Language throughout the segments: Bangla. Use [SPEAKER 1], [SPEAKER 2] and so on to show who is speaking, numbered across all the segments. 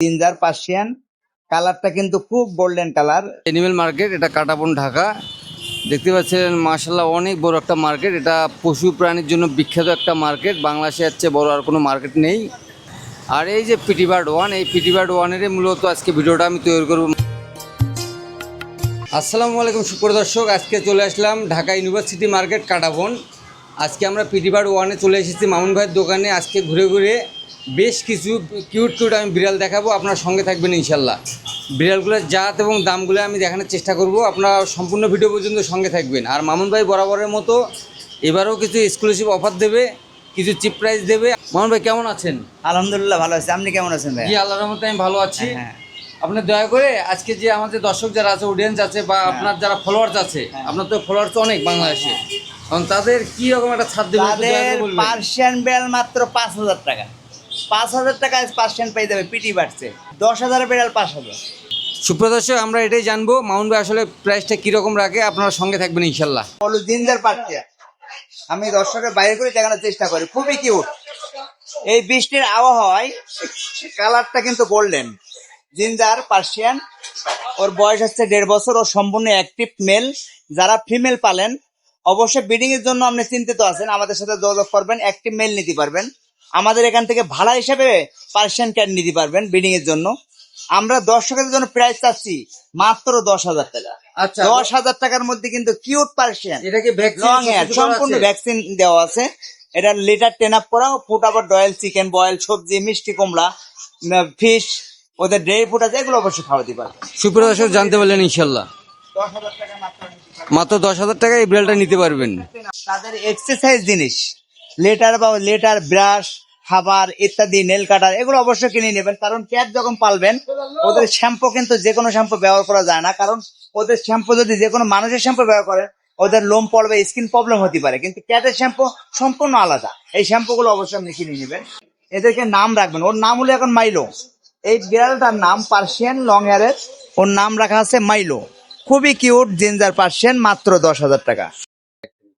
[SPEAKER 1] জিঞ্জার পার্সিয়ান কালারটা কিন্তু খুব গোল্ডেন কালার
[SPEAKER 2] এনিমেল মার্কেট এটা কাটাবন ঢাকা। দেখতে পাচ্ছেন মার্শাল্লাহ অনেক বড় একটা মার্কেট এটা পশু প্রাণীর জন্য বিখ্যাত একটা মার্কেট বাংলাদেশে চেয়ে বড় আর কোনো মার্কেট নেই। আর এই যে পিটিবার্ড ওয়ান এই পিটিবার্ড ওয়ানের মূলত আজকে ভিডিওটা আমি তৈরি করব। আসসালামু আলাইকুম সুপ্রদর্শক আজকে চলে আসলাম ঢাকা ইউনিভার্সিটি মার্কেট কাটাবন। আজকে আমরা পিটিবার্ড ওয়ানে চলে এসেছি। মামুন ভাইয়ের দোকানে আজকে ঘুরে ঘুরে বেশ কিছু কিউট কিউট আমি বিড়াল দেখাবো আপনার সঙ্গে থাকবেন ইনশাল্লাহ। বিড়ালগুলোর জাত এবং দামগুলো আমি দেখানোর চেষ্টা করব আপনারা সম্পূর্ণ ভিডিও পর্যন্ত সঙ্গে থাকবেন। আর মামুন ভাই বরাবরের মতো এবারেও কিছু এক্সক্লুসিভ অফার দেবে কিছু চিপ প্রাইস দেবে। মামুন ভাই কেমন আছেন?
[SPEAKER 1] আলহামদুলিল্লাহ ভালো আছে। আপনি কেমন আছেন ভাই
[SPEAKER 2] জি আল্লাহর রহমতে আমি ভালো আছি।
[SPEAKER 1] হ্যাঁ।
[SPEAKER 2] আপনি দয়া করে আজকে যে আমাদের দর্শক যারা আছে অডিয়েন্স আছে বা আপনার যারা ফলোয়ার্স আছে আপনার তো ফলোয়ার্স অনেক বাংলাদেশে। তাদের কি রকম একটা ছাড় দেবে।
[SPEAKER 1] পার্সিয়ান বেল মাত্র পাঁচ হাজার টাকা। পাঁচ হাজার টাকায় পার্সিয়ান পেয়ে যাবে পিটি বাড়ছে। দশ হাজার বেড়াল পাঁচ হাজার।
[SPEAKER 2] সুপ্রদর্শক আমরা এটাই জানব মাউন্ট ভাই আসলে প্রাইসটা কীরকম রাখে আপনারা সঙ্গে থাকবেন ইনশাল্লাহ।
[SPEAKER 1] বলো জিঞ্জার পার্সিয়ান আমি দর্শকের বাইরে করে দেখানোর চেষ্টা করি খুবই কিউট এই বৃষ্টির আবহাওয়ায় কালারটা কিন্তু গোল্ডেন জিঞ্জার পার্সিয়ান ওর বয়স হচ্ছে দেড় বছর ও সম্পূর্ণ অ্যাক্টিভ মেল যারা ফিমেল পালেন অবশ্যই ব্রিডিং এর জন্য আপনি চিন্তিত আছেন আমাদের সাথে যোগাযোগ করবেন অ্যাক্টিভ মেল নিতে পারবেন। আমাদের এখান থেকে ভাড়া হিসেবে পার্সিয়ান ক্যাট নিতে পারবেন ব্রিডিং এর জন্য। আমরা দর্শকের জন্য প্রাইস চাচ্ছি মাত্র দশ হাজার টাকা।
[SPEAKER 2] আচ্ছা।
[SPEAKER 1] দশ হাজার টাকার মধ্যে কিন্তু কিউট পার্সিয়ান
[SPEAKER 2] এটা কি
[SPEAKER 1] লং হেয়ার সম্পূর্ণ ভ্যাকসিন দেওয়া আছে। এটা লিটার টেন আপ করা ফুট আবার ডয়েল চিকেন বয়েল সবজি মিষ্টি কুমড়া ফিশ ওদের ড্রাই ফুড আছে এগুলো অবশ্যই খাওয়াতে পারে
[SPEAKER 2] সুপ্রদর্শক জানতে পারলেন ইনশাল্লাহ।
[SPEAKER 1] মাত্র
[SPEAKER 2] দশ হাজার টাকা এই বিড়ালটা নিতে পারবেন।
[SPEAKER 1] তাদের এক্সারসাইজ জিনিস। লেটার বা লেটার, ব্রাশ, খাবার ইত্যাদি, নেল কাটার এগুলো অবশ্যই কিনে নেবেন। কারণ ক্যাট যখন পালবেন, ওদের শ্যাম্পু কিন্তু যে কোনো শ্যাম্পু ব্যবহার করা যায় না। কারণ ওদের শ্যাম্পু যদি যে কোনো মানুষের শ্যাম্পু ব্যবহার করে ওদের লোম পড়বে স্কিন প্রবলেম হতে পারে। কিন্তু ক্যাটের শ্যাম্পু সম্পূর্ণ আলাদা। এই শ্যাম্পু গুলো অবশ্যই আপনি কিনে নেবেন। এদেরকে নাম রাখবেন। ওর নাম হলো এখন মাইলো। এই বিড়ালটার নাম পার্সিয়ান লং হেয়ারের। ওর নাম রাখা আছে মাইলো। খুবই কিউট জিঞ্জার পার্সিয়ান, মাত্র দশ হাজার টাকা।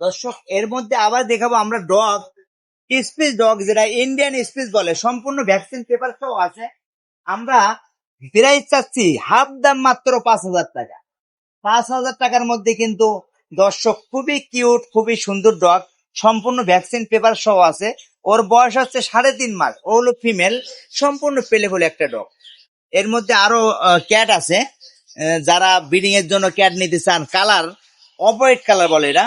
[SPEAKER 1] দর্শক, এর মধ্যে আবার দেখাবো আমরা ডগ স্পেস ডগ, যেটা ইন্ডিয়ান স্পেস বলে। সম্পূর্ণ ভ্যাকসিন পেপার সহ আছে। আমরা প্রাইস চাচ্ছি, হাফ দাম মাত্র পাঁচ হাজার টাকা। পাঁচ হাজার টাকার মধ্যে কিন্তু দর্শক খুবই কিউট খুবই সুন্দর ডগ। সম্পূর্ণ ভ্যাকসিন পেপার সহ আছে। ওর বয়স হচ্ছে সাড়ে তিন মাস। ও হলো ফিমেল সম্পূর্ণ পেলে বলে একটা ডগ। এর মধ্যে আরও ক্যাট আছে। যারা ব্রিডিং এর জন্য ক্যাট নিতে চান কালার অপোয়েট কালার বলে এরা।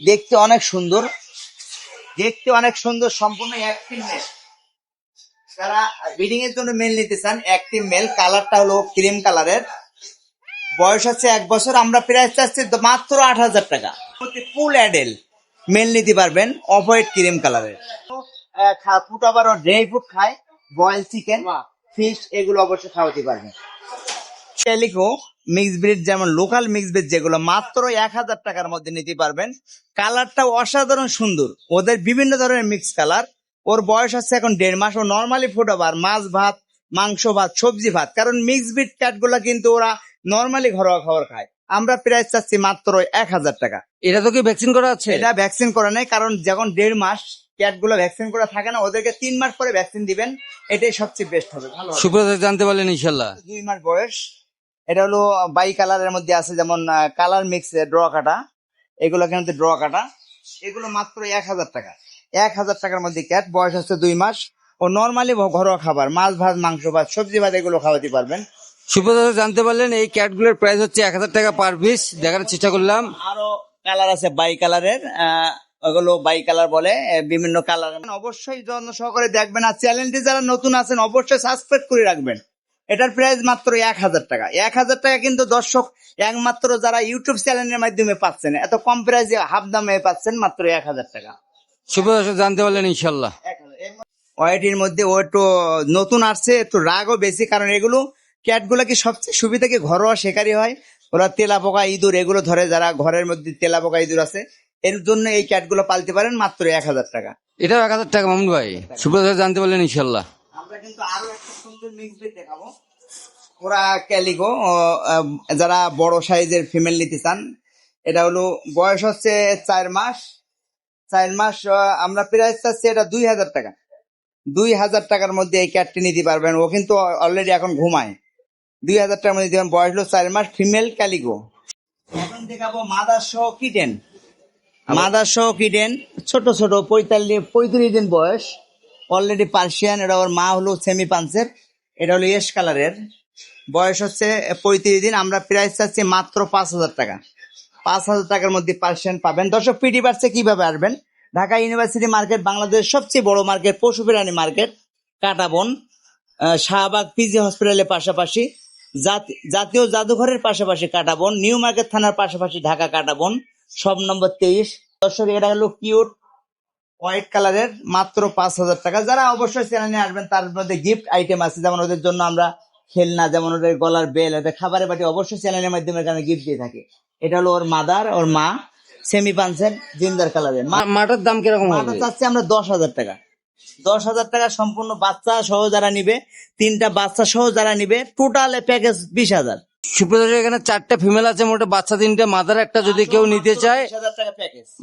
[SPEAKER 1] দেখতে অনেক সুন্দর। দেখতে অনেক সুন্দর সম্পূর্ণ অ্যাক্টিভ মেল যারা ব্রিডিং এর জন্য মেল নিতে চান অ্যাক্টিভ মেল কালারটা হলো ক্রিম কালারের বয়স হচ্ছে এক বছর আমরা প্রাইস চাচ্ছি মাত্র আট হাজার টাকা। ফুল অ্যাডেল মেল নিতে পারবেন অফ হোয়াইট ক্রিম কালারের ফুট আবার ড্রাই ফ্রুট খায় বয়েল চিকেন ফিশ এগুলো অবশ্যই খাওয়াতে পারবেন। ক্যালিকো মিক্স ব্রিড যেমন লোকাল মিক্স ব্রিড যেগুলো মাত্র এক হাজার টাকার মধ্যে নিতে পারবেন। কালারটাও অসাধারণ সুন্দর। ওদের বিভিন্ন ধরনের মিক্স কালার ওর বয়স হচ্ছে এখন দেড় মাস। ও নর্মালি ফুড আবার মাছ ভাত মাংস ভাত সবজি ভাত। কারণ মিক্স ব্রিড ক্যাটগুলো কিন্তু ওরা নর্মালি ঘরোয়া খাবার খায়। আমরা প্রাইস চাচ্ছি মাত্র এক হাজার টাকা।
[SPEAKER 2] এটা তো কি ভ্যাকসিন করা আছে?
[SPEAKER 1] এটা ভ্যাকসিন করা নেই। কারণ যখন দেড় মাস ক্যাটগুলো ভ্যাকসিন করা থাকে না ওদেরকে তিন মাস পরে ভ্যাকসিন দিবেন। এটাই সবচেয়ে বেস্ট হবে। ভালো।
[SPEAKER 2] জানতে পারলেন ইনশাল্লাহ।
[SPEAKER 1] দুই মাস বয়স। এটা হলো বাই কালারের মধ্যে আছে যেমন কালার মিক্স ড্র কাটা। এগুলো কিন্তু ড্র কাটা। এগুলো মাত্র এক হাজার টাকা। এক হাজার টাকার মধ্যে ক্যাট বয়স হচ্ছে দুই মাস। ও নর্মালি ঘরোয়া খাবার মাছ ভাত মাংস ভাত সবজি ভাত এগুলো খাওয়াতে পারবেন।
[SPEAKER 2] সুপ্রদর্শক জানতে পারলেন এই ক্যাটগুলোর প্রাইস হচ্ছে এক হাজার টাকা পার পিস দেখার চেষ্টা করলাম।
[SPEAKER 1] আরও কালার আছে বাই কালারের ওগুলো বাই কালার বলে বিভিন্ন কালার। অবশ্যই যত্ন সহকারে দেখবেন আর চ্যানেলটি যারা নতুন আছেন অবশ্যই সাবস্ক্রাইব করে রাখবেন। এটার প্রাইস মাত্র এক হাজার টাকা। এক হাজার টাকা কিন্তু দর্শক একমাত্র যারা ইউটিউব চ্যানেলের মাধ্যমে পাচ্ছেন এত কম প্রাইসে হাফ দামে পাচ্ছেন মাত্র এক হাজার টাকা।
[SPEAKER 2] সুপ্রদর্শক জানতে পারলেন ইনশাল্লাহ
[SPEAKER 1] ওয়াইটির মধ্যে ও একটু নতুন আসছে একটু রাগও বেশি কারণ এগুলো ক্যাটগুলো কি সবচেয়ে সুবিধা কি? ঘরোয়া শিকারি হয়। ওরা তেলা পোকা ইঁদুর এগুলো ধরে যারা ঘরের মধ্যে তেলা পোকা ইঁদুর আছে এর জন্য এই ক্যাটগুলো পালতে পারেন মাত্র এক হাজার টাকা।
[SPEAKER 2] এটাও এক হাজার টাকা মামুন ভাই। সুপ্রদর্শক জানতে পারলেন ইনশাল্লাহ
[SPEAKER 1] আমরা কিন্তু আরও একটা সুন্দর মিক্স ব্রিড দেখাবো। ওরা ক্যালিগো যারা বড় সাইজের ফিমেল নিতে চান এটা হলো বয়স হচ্ছে চার মাস। চার মাস আমরা প্রাইস চাচ্ছি এটা দুই হাজার টাকা। দুই হাজার টাকার মধ্যে এই ক্যাটটি নিতে পারবেন। ও কিন্তু অলরেডি এখন ঘুমায়। দুই হাজার টাকার মধ্যে দিবেন। বয়স হলো চার মাস ফিমেল ক্যালিগো। এখন দেখাবো মাদার সহ কিটেন মাদার সহ কিটেন ছোট ছোট পঁয়তাল্লিশ পঁয়ত্রিশ দিন বয়স। অলরেডি পার্সিয়ান এটা ওর মা হলো সেমি পাঞ্চের এটা হলো ইয়েস কালারের বয়স হচ্ছে পঁয়ত্রিশ দিন, আমরা প্রাইস চাচ্ছি মাত্র পাঁচ হাজার টাকা। পাঁচ হাজার টাকার মধ্যে পার্সিয়ান পাবেন। দর্শক পিটি বার্সে কীভাবে আসবেন? ঢাকা ইউনিভার্সিটি মার্কেট বাংলাদেশের সবচেয়ে বড় মার্কেট পশু প্রাণী মার্কেট কাটাবন শাহবাগ পিজি হসপিটালের পাশাপাশি। জাতি- জাতীয় জাদুঘরের পাশাপাশি কাটাবন, নিউ মার্কেট থানার পাশাপাশি ঢাকা কাটাবন, সব নম্বর তেইশ। দর্শক, এটা হলো কিউট হোয়াইট কালারের মাত্র পাঁচ হাজার টাকা। যারা অবশ্যই চ্যানেলে আসবেন তার মধ্যে গিফট আইটেম আছে যেমন ওদের জন্য আমরা খেলনা যেমন ওদের গলার বেল ওদের খাবারের বাটি অবশ্যই চ্যানেলের মাধ্যমে আমরা গিফট দিয়ে থাকি। এটা হলো ওর মাদার ওর মা সেমি পাঞ্চের জিন্দার কালারের।
[SPEAKER 2] মাটার দাম কীরকম
[SPEAKER 1] মাটা চাচ্ছি আমরা দশ হাজার টাকা। দশ হাজার টাকা সম্পূর্ণ বাচ্চা সহ যারা নিবে তিনটা বাচ্চা সহ যারা নিবে টোটাল প্যাকেজ বিশ হাজার।
[SPEAKER 2] সুপ্রদর্শক এখানে চারটে ফিমেল আছে মোটে বাচ্চা তিনটে মাদার একটা যদি কেউ নিতে চায়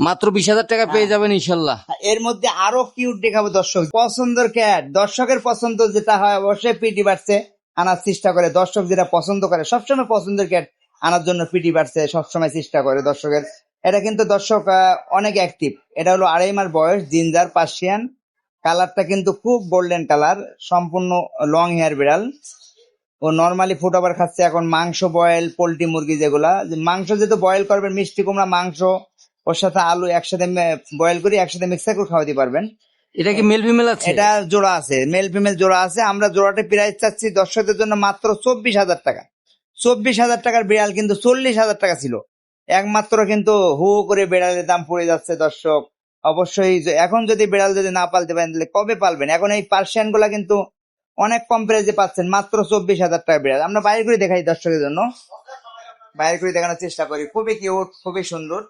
[SPEAKER 2] মাত্র বিশ হাজার টাকা পেয়ে যাবেন ইনশাল্লাহ।
[SPEAKER 1] এর মধ্যে আরও কিউট দেখাবো দর্শক। পছন্দের ক্যাট দর্শকের পছন্দ যেটা হয় অবশ্যই পিটি বাড়ছে আনার চেষ্টা করে। দর্শক যেটা পছন্দ করে সবসময় পছন্দের ক্যাট আনার জন্য পিটি বাড়ছে সবসময় চেষ্টা করে দর্শকের। এটা কিন্তু দর্শক অনেক অ্যাক্টিভ এটা হলো আড়াই মাস বয়স জিঞ্জার পার্সিয়ান কালারটা কিন্তু খুব গোল্ডেন কালার সম্পূর্ণ লং হেয়ার বিড়াল। ও নর্মালি ফুড ওভার খাচ্ছে এখন মাংস বয়েল পোলট্রি মুরগি যেগুলা। মাংস যেহেতু বয়েল করবেন মিষ্টি কুমড়া মাংস ওর সাথে আলু একসাথে বয়েল করে একসাথে মিক্সার করে খাওয়াতে পারবেন।
[SPEAKER 2] এটা কি মেল ফিমেল আছে?
[SPEAKER 1] এটা জোড়া আছে মেল ফিমেল জোড়া আছে। আমরা জোড়াটা প্রাইস চাচ্ছি দর্শকদের জন্য মাত্র চব্বিশ হাজার টাকা। চব্বিশ হাজার টাকার বিড়াল কিন্তু চল্লিশ হাজার টাকা ছিল। একমাত্র কিন্তু হু হু করে বিড়ালের দাম পড়ে যাচ্ছে দর্শক। অবশ্যই যে- এখন যদি বিড়াল যদি না পালতে পারেন তাহলে কবে পালবেন? এখন এই পার্সিয়ানগুলা কিন্তু অনেক কম প্রাইসে পাচ্ছেন, মাত্র চব্বিশ হাজার টাকা বিড়াল। আমরা বাইরে করে দেখাই দর্শকের জন্য। বাইরে করে দেখানোর চেষ্টা করি। খুবই কিউট খুবই সুন্দর।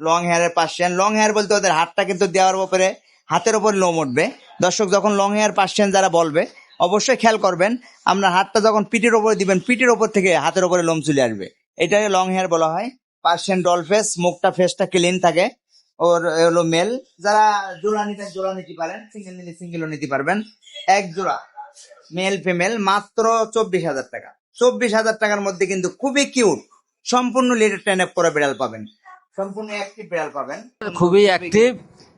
[SPEAKER 1] লং হেয়ারের পার্সিয়ান লং হেয়ার বলতে ওদের হাতটা কিন্তু দেওয়ার উপরে, হাতের উপর লোম উঠবে। দর্শক, যখন লং হেয়ার পার্সিয়ান যারা বলবে, অবশ্যই খেয়াল করবেন আপনার হাতটা যখন পিঠের উপরে দিবেন, পিঠের ওপর থেকে হাতের উপরে লোম চলে আসবে। এটাকে লং হেয়ার বলা হয়। পার্সিয়ান ডল ফেস মুখটা ফেসটা ক্লিন থাকে। ওর হলো মেল যারা জোড়া নিতেন জোড়া নিতে পারেন সিঙ্গেল নিলে সিঙ্গেলও নিতে পারবেন। এক জোড়া। মেল ফিমেল মাত্র চব্বিশ হাজার টাকা। চব্বিশ হাজার টাকার মধ্যে কিন্তু খুবই কিউট সম্পূর্ণ লিটার আপ করা বিড়াল পাবেন। সম্পূর্ণ একটি বিড়াল পাবেন।
[SPEAKER 2] খুবই অ্যাক্টিভ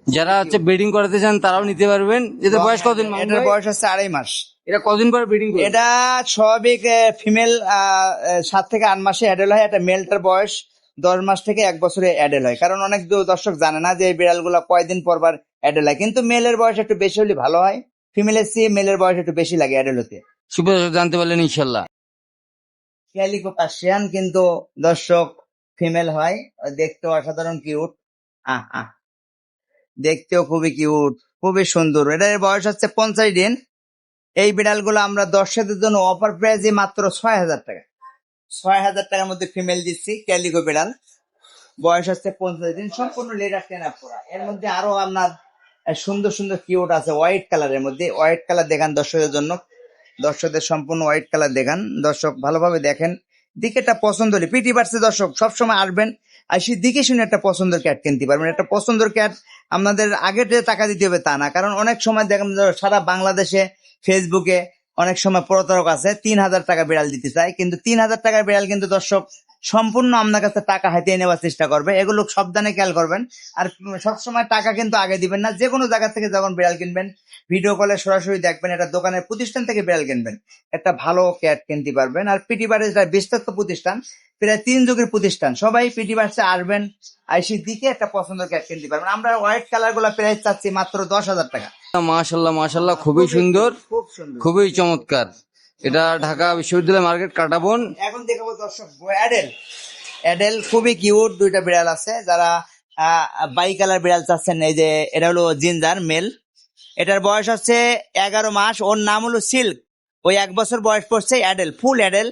[SPEAKER 2] যারা হচ্ছে ব্রিডিং করাতে চান তারাও নিতে পারবেন। এদের বয়স কতদিন
[SPEAKER 1] এটার বয়স হচ্ছে আড়াই মাস।
[SPEAKER 2] এটা কদিন পর ব্রিডিং
[SPEAKER 1] এটা স্বাভাবিক ফিমেল সাত থেকে আট মাসে অ্যাডেল হয়। একটা মেলটার বয়স দশ মাস থেকে এক বছরে অ্যাডেল হয়। কারণ অনেক দর্শক জানে না যে এই বিড়ালগুলো কয়দিন পর পর অ্যাডেল হয়। কিন্তু মেলের বয়স একটু বেশি হলে ভালো হয়। ফিমেলের চেয়ে মেলের বয়স একটু বেশি লাগে অ্যাডেলতে
[SPEAKER 2] সুপ্রদর্শক জানতে পারলেন ইনশাল্লাহ।
[SPEAKER 1] ক্যালিকো পার্সিয়ান কিন্তু দর্শক ফিমেল হয় দেখতেও অসাধারণ কিউট আহ আহ। দেখতেও খুবই কিউট খুবই সুন্দর। এটার বয়স হচ্ছে পঞ্চাশ দিন। এই বিড়ালগুলো আমরা দর্শকদের জন্য অফার প্রাইজে মাত্র ছয় হাজার টাকা। ছয় হাজার টাকার মধ্যে ফিমেল দিচ্ছি ক্যালিকো বিড়াল। বয়স হচ্ছে পঞ্চাশ দিন সম্পূর্ণ লেটার আপ করা এর মধ্যে আরও আপনার সুন্দর সুন্দর কিউট আছে হোয়াইট কালারের মধ্যে। হোয়াইট কালার দেখান দর্শকদের জন্য। দর্শকদের সম্পূর্ণ হোয়াইট কালার দেখান। দর্শক ভালোভাবে দেখেন। দিকে একটা পছন্দ হলে পিটি বাড়ছে দর্শক সবসময় আসবেন। আর সেই দিকে শুনে একটা পছন্দের ক্যাট কিনতে পারবেন। একটা পছন্দের ক্যাট আপনাদের আগে টাকা দিতে হবে তা না। কারণ অনেক সময় দেখেন সারা বাংলাদেশে ফেসবুকে অনেক সময় প্রতারক আছে। তিন হাজার টাকা বিড়াল দিতে চায়। কিন্তু তিন হাজার টাকার বিড়াল কিন্তু দর্শক সম্পূর্ণ আপনার কাছে টাকা হাতিয়ে নেওয়ার চেষ্টা করবে। এগুলো সাবধানে খেয়াল করবেন। আর সবসময় টাকা কিন্তু আগে দিবেন না। যে কোনো জায়গা থেকে যখন বিড়াল কিনবেন ভিডিও কলে সরাসরি দেখবেন এটা দোকানের প্রতিষ্ঠান থেকে বিড়াল কিনবেন। একটা ভালো ক্যাট কিনতে পারবেন। আর পিটি বাড়ির যেটা বিশ্বস্ত প্রতিষ্ঠান প্রায় তিন যুগের প্রতিষ্ঠান সবাই পিটি বাসে আসবেন আইসির দিকে একটা পছন্দের ক্যাট কিনতে পারবেন। আমরা হোয়াইট কালারগুলা প্রাইস চাচ্ছি মাত্র দশ হাজার টাকা।
[SPEAKER 2] মাশাল্লাহ মাশাল্লাহ খুবই সুন্দর
[SPEAKER 1] খুব সুন্দর।
[SPEAKER 2] খুবই চমৎকার। এটা ঢাকা বিশ্ববিদ্যালয় মার্কেট কাটাবন।
[SPEAKER 1] এখন দেখাবো দর্শক, অ্যাডেল। অ্যাডেল খুবই কিউট দুইটা বিড়াল আছে, যারা বাই কালার বিড়াল চাচ্ছেন, এই যে এটা হলো জিঞ্জার মেল। এটার বয়স হচ্ছে এগারো মাস, ওর নাম হলো সিল্ক। ওই এক বছর বয়স পড়ছে অ্যাডেল, ফুল অ্যাডেল।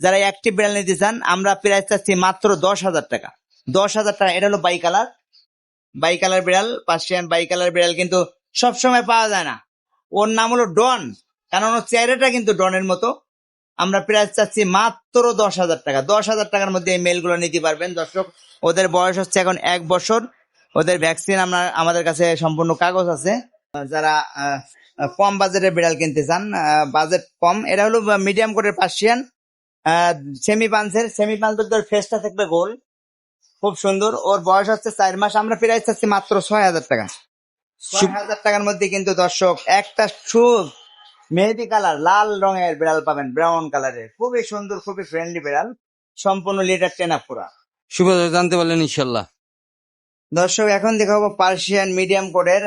[SPEAKER 1] যারা একটি বিড়াল নিতে চান, আমরা প্রাইস চাচ্ছি মাত্র দশ হাজার টাকা। দশ হাজার টাকা, এটা হলো বাই কালার। বাই কালার বিড়াল, পার্সিয়ান বাই কালার বিড়াল কিন্তু সবসময় পাওয়া যায় না। ওর নাম হলো ডন। কারণ ওর চেহারাটা কিন্তু ডনের মতো। আমরা প্রাইস চাচ্ছি মাত্র দশ হাজার টাকা। দশ হাজার টাকার মধ্যে এই মেলগুলো নিতে পারবেন। দর্শক ওদের বয়স হচ্ছে এখন এক বছর। ওদের ভ্যাকসিন আমরা আমাদের কাছে সম্পূর্ণ কাগজ আছে। যারা কম বাজেটের বিড়াল কিনতে চান বাজেট কম। এটা হলো মিডিয়াম কোটের পার্সিয়ান সেমি পাঞ্চের সেমি পাঞ্চের ফেসটা থাকবে গোল। খুব সুন্দর। ওর বয়স হচ্ছে চার মাস। আমরা প্রাইস চাচ্ছি মাত্র ছয় হাজার টাকা। ছয় হাজার টাকার মধ্যে কিন্তু দর্শক একটা শু মেহেদি কালার লাল রঙের বিড়াল পাবেন ব্রাউন কালারের। খুবই সুন্দর খুবই ফ্রেন্ডলি বিড়াল। সম্পূর্ণ লিটার টেনা পুরা।
[SPEAKER 2] শুভ জানতে পারলেন ইনশাল্লাহ
[SPEAKER 1] দর্শক এখন দেখাবো পার্সিয়ান মিডিয়াম কোডের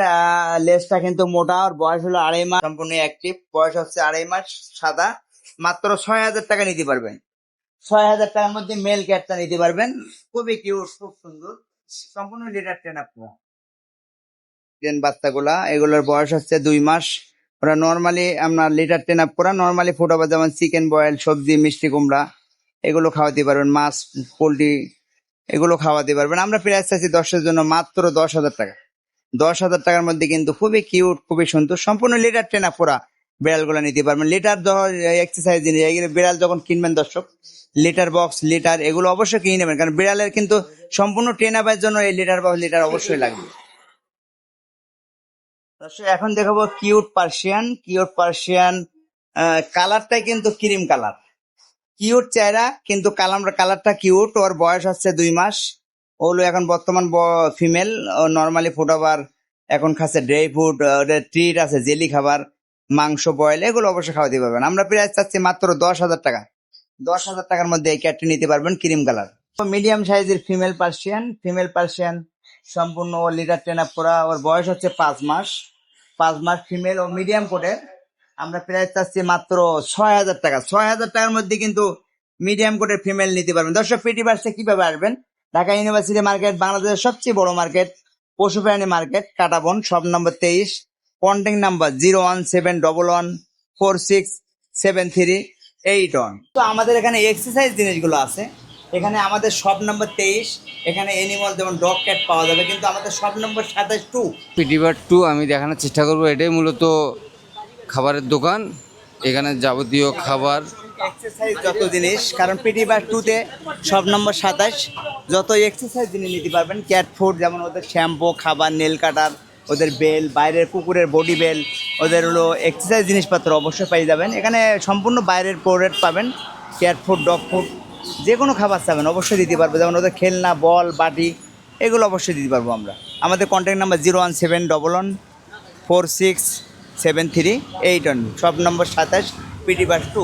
[SPEAKER 1] লেজটা কিন্তু মোটা আর বয়স হলো আড়াই মাস সম্পূর্ণ অ্যাক্টিভ বয়স হচ্ছে আড়াই মাস সাদা। মাত্র ছয় হাজার টাকা নিতে পারবেন। ছয় হাজার টাকার মধ্যে মেল ক্যাটটা নিতে পারবেন। খুবই কিউট খুব সুন্দর। সম্পূর্ণ লিটার টেন আপু টেন বাচ্চাগুলা এগুলোর বয়স হচ্ছে দুই মাস। ওরা নর্মালি আপনার লিটার টেন আপ করা নর্মালি ফুটাবা যেমন চিকেন বয়েল সবজি, মিষ্টি, কুমড়া, এগুলো খাওয়াতে পারবেন। মাছ, পোলট্রি, এগুলো খাওয়াতে পারবেন। আমরা প্রাইস চাইছি দশের জন্য মাত্র দশ হাজার টাকা। দশ হাজার টাকার মধ্যে কিন্তু খুবই কিউট খুবই সুন্দর, সম্পূর্ণ লিটার ট্রেনা পোড়া বিড়ালগুলো নিতে পারবেন। লিটার এক্সারসাইজ জিনিস বিড়াল যখন কিনবেন দর্শক লিটার বক্স লিটার এগুলো অবশ্যই কিনে নেবেন। কারণ বিড়ালের কিন্তু সম্পূর্ণ ট্রেন আপার জন্য এই লিটার বক্স লিটার অবশ্যই লাগবে। এখন দেখাবো কিউট পার্সিয়ান কিউট পার্সিয়ান কালারটাই কিন্তু ক্রিম কালার কিউট চেহারা, কিন্তু কালার কালারটা কিউট ওর বয়স হচ্ছে দুই মাস। ওগুলো এখন বর্তমান ফিমেল নর্মালি ফুটাবার এখন খাচ্ছে ড্রাই ফ্রুট ট্রিট আছে জেলি খাবার, মাংস বয়েল এগুলো অবশ্যই খাওয়াতে পারবেন। আমরা প্রায় চাচ্ছি মাত্র দশ হাজার টাকা। দশ হাজার টাকার মধ্যে এই ক্যাটটি নিতে পারবেন ক্রিম কালার মিডিয়াম সাইজের ফিমেল পার্সিয়ান ফিমেল পার্সিয়ান সম্পূর্ণ লিটার আপ করা ওর বয়স হচ্ছে পাঁচ মাস। পাঁচ মাস ফিমেল ও মিডিয়াম কোটের আমরা প্রাইস চাচ্ছি মাত্র ছয় হাজার টাকা। ছয় হাজার টাকার মধ্যে কিন্তু মিডিয়াম কোটের ফিমেল নিতে পারবেন। দর্শক পেটি বাসে কীভাবে আসবেন? ঢাকা ইউনিভার্সিটি মার্কেট বাংলাদেশের সবচেয়ে বড় মার্কেট পশু প্রাণী মার্কেট কাটাবন সব নম্বর তেইশ contact number zero one seven double one four six seven three eight one তো আমাদের এখানে এক্সারসাইজ জিনিসগুলো আছে। এখানে আমাদের সব নম্বর তেইশ এখানে এনিমল যেমন ডগ ক্যাট পাওয়া যাবে কিন্তু আমাদের সব নম্বর সাতাশ টু
[SPEAKER 2] পিটিবার টু আমি দেখানোর চেষ্টা করব এটাই মূলত খাবারের দোকান। এখানে যাবতীয় খাবার।
[SPEAKER 1] এক্সারসাইজ যত জিনিস কারণ পিটি টুতে সব নম্বর সাতাশ। যত এক্সারসাইজ জিনিস নিতে পারবেন ক্যাট ফুড যেমন ওদের শ্যাম্পু খাবার নেল কাটার ওদের বেল বাইরের কুকুরের বডি বেল ওদের হলো এক্সারসাইজ জিনিসপত্র অবশ্যই পেয়ে যাবেন। এখানে সম্পূর্ণ বাইরের প্রোডাক্ট পাবেন ক্যাট ফুড ডগ ফুড যে কোনো খাবার চাবেন, অবশ্যই দিতে পারব। যেমন ওদের খেলনা, বল, বাটি, এগুলো অবশ্যই দিতে পারব আমরা। আমাদের contact number zero one seven double one four six seven three eight one সব নম্বর সাতাশ পিটি বাস টু